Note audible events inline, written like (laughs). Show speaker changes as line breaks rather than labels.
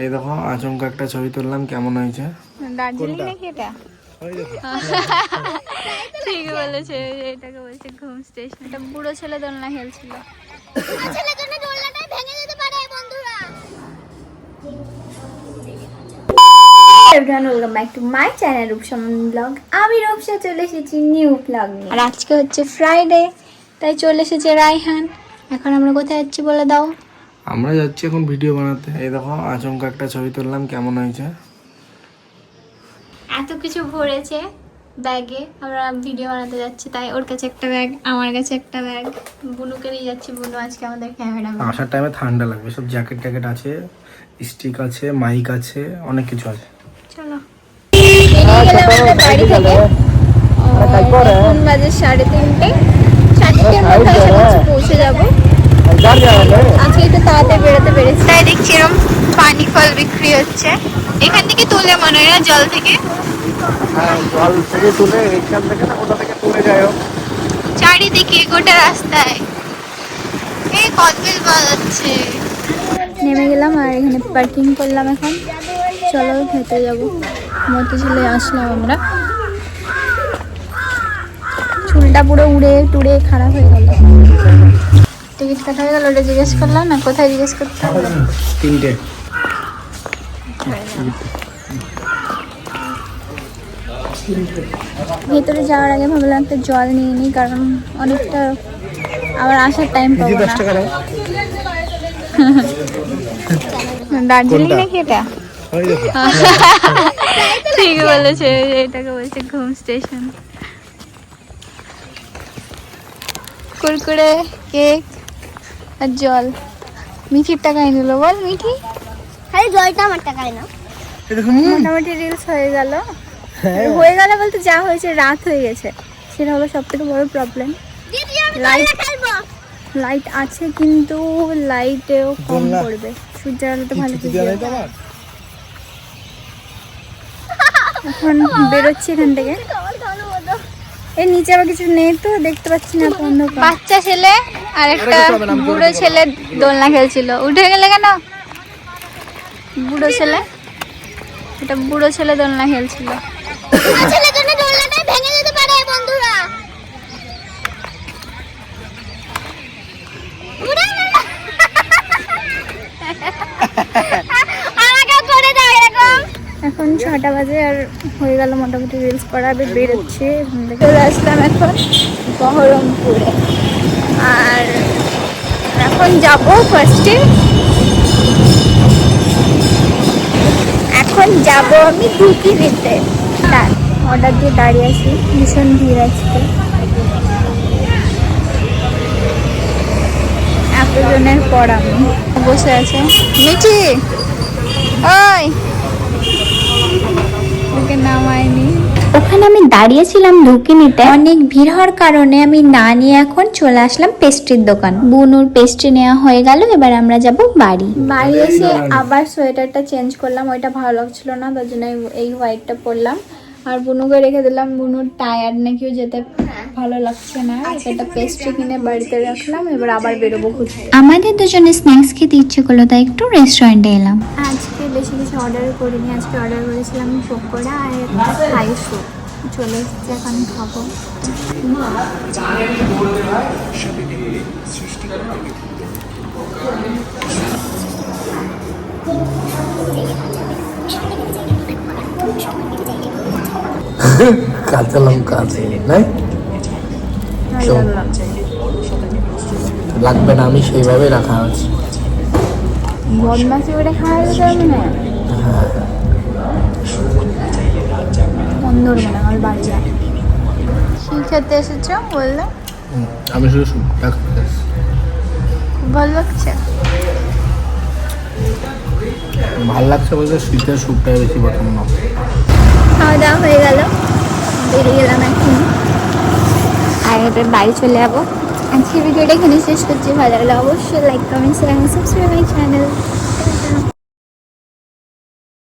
এই দেখো আচমকা একটা ছবি তুললাম কেমন হয়েছে?
দার্জিলিং নাকি এটা? ঠিক বলেছে এটাকে বলছে ঘুম স্টেশন। এটা বুড়ো ছেলে দোলনা খেলছিল।
Everyone welcome back to my channel Rupsamon blog আমি রূপসা চলে এসেছি নিউ ব্লগ নিয়ে।
আর আজকে হচ্ছে ফ্রাইডে তাই চলে এসেছে রায়হান। এখন আমরা কোথায় যাচ্ছি বলে দাও?
আমরা যাচ্ছি এখন ভিডিও বানাতে। এই দেখো আচমকা একটা ছবি তুললাম কেমন হয়েছে?
এত কিছু ভরেছে ব্যাগে আমরা ভিডিও বানাতে যাচ্ছি তাই ওর কাছে একটা ব্যাগ আমার কাছে একটা ব্যাগ। বুনুকে নিয়ে যাচ্ছি বুনু আজকে আমাদের ক্যামেরা
আসার টাইমে ঠান্ডা লাগবে সব জ্যাকেট ট্যাকেট আছে স্টিক আছে মাইক আছে অনেক কিছু আছে।
চলো। বাড়ি থেকে। এখন বাজে সাড়ে তিনটে। মধ্যে পৌঁছে যাব। একটু তাড়াতাড়ি বেরোতে পেরেছি। তাই দেখছি এরকম পানি ফল বিক্রি হচ্ছে। এখান থেকে তুলে মনে হয় না জল থেকে?
হ্যাঁ জল থেকে তুলে এখান থেকে না কোথা থেকে তুলে যায়
চারিদিকে গোটা রাস্তায়। এই কদবেল পাওয়া যাচ্ছে নেমে গেলাম আর এখানে পার্কিং করলাম এখন। চলো ভেতরে যাব। মতো চলে আসলাম আমরা। চুলটা পুরো উড়ে টুড়ে খারাপ হয়ে গেল। টিকিট কাটা হয়ে গেল ওটা জিজ্ঞেস করলাম না কোথায় জিজ্ঞেস করতে হবে?
তিনটে।
ভেতরে যাওয়ার আগে ভাবলাম একটা জল নিয়ে নিই কারণ অনেকটা আবার আসার টাইম পাবো না। (laughs) দার্জিলিং নাকি এটা? (laughs) ঠিক বলেছে এটাকে বলছে ঘুম স্টেশন। কুরকুরে কেক। আর জল। মিঠির টাকায় নিল বল মিঠি।
খালি জলটা আমার টাকায় না
মোটামুটি রিলস হয়ে গেল। হয়ে। গেল বলতে যা হয়েছে রাত হয়ে গেছে। সেটা হলো সব থেকে বড় প্রবলেম
খেলব
লাইট আছে কিন্তু লাইটেও কম পড়বে। সূর্যের আলোতে ভালো এখন বেরোচ্ছি এখান থেকে। (laughs) এর নিচে আবার কিছু নেই তো দেখতে পাচ্ছি না অন্ধকার। বাচ্চা ছেলে আর একটা বুড়ো ছেলে দোলনা খেলছিল। উঠে গেলে কেন? বুড়ো ছেলে? এটা বুড়ো ছেলে দোলনা খেলছিল।
বন্ধুরা উড়ে গেল। আমাকেও করে দাও এরকম
এখন ছটা বাজে আর হয়ে গেল মোটামুটি রিলস করা আমি বেরোচ্ছি চলে আসলাম এখন বহরমপুরে। আর এখন যাব ফার্স্টে এখন যাব আমি ধুতি দিতে অর্ডার দিয়ে দাঁড়িয়ে আছি ভীষণ ভিড় আজকে। এতজনের পর আমি। বসে আছে। মিঠি ওই।
ওখানে আমি দাঁড়িয়েছিলাম ঢুকে নিতে। অনেক ভিড় হওয়ার কারণে আমি না নিয়ে এখন চলে আসলাম পেস্ট্রির দোকান। বুনুর পেস্ট্রি নেওয়া হয়ে গেল এবার আমরা যাব বাড়ি।
বাড়ি এসে আবার সোয়েটারটা চেঞ্জ করলাম ওইটা ভালো লাগছিল না তার জন্য এই- এই হোয়াইটটা পরলাম। আর বুনুকে রেখে দিলাম। বুনুর টায়ার্ড নাকিও যেতে ভালো লাগছে না। একটা পেস্ট্রি কিনে বাড়িতে রাখলাম এবার আবার বেরোবো খুঁজতে।
আমাদের দুজনে স্ন্যাক্স খেতে ইচ্ছে করল তাই একটু রেস্টুরেন্টে এলাম।
আজকে বেশি কিছু অর্ডার করিনি আজকে অর্ডার করেছিলাম পকোড়া আর একটা ফ্রাই স্যুপ চলে এসেছে এখন খাব।
কাঁচা লঙ্কা আছে নাই। লাগবে না আমি সেইভাবে রাখা আছে।
কি খেতে এসেছ বলল?
আমি শুধু
ভালো লাগছে?
ভালো লাগছে বলতে শীতের স্যুপটাই বেশি পছন্দ।
খাওয়া দাওয়া হয়ে গেল। বেরিয়ে ভিডিওটা এখানে শেষ করছি। ভালো লাগলে অবশ্যই like comment share subscribe my channel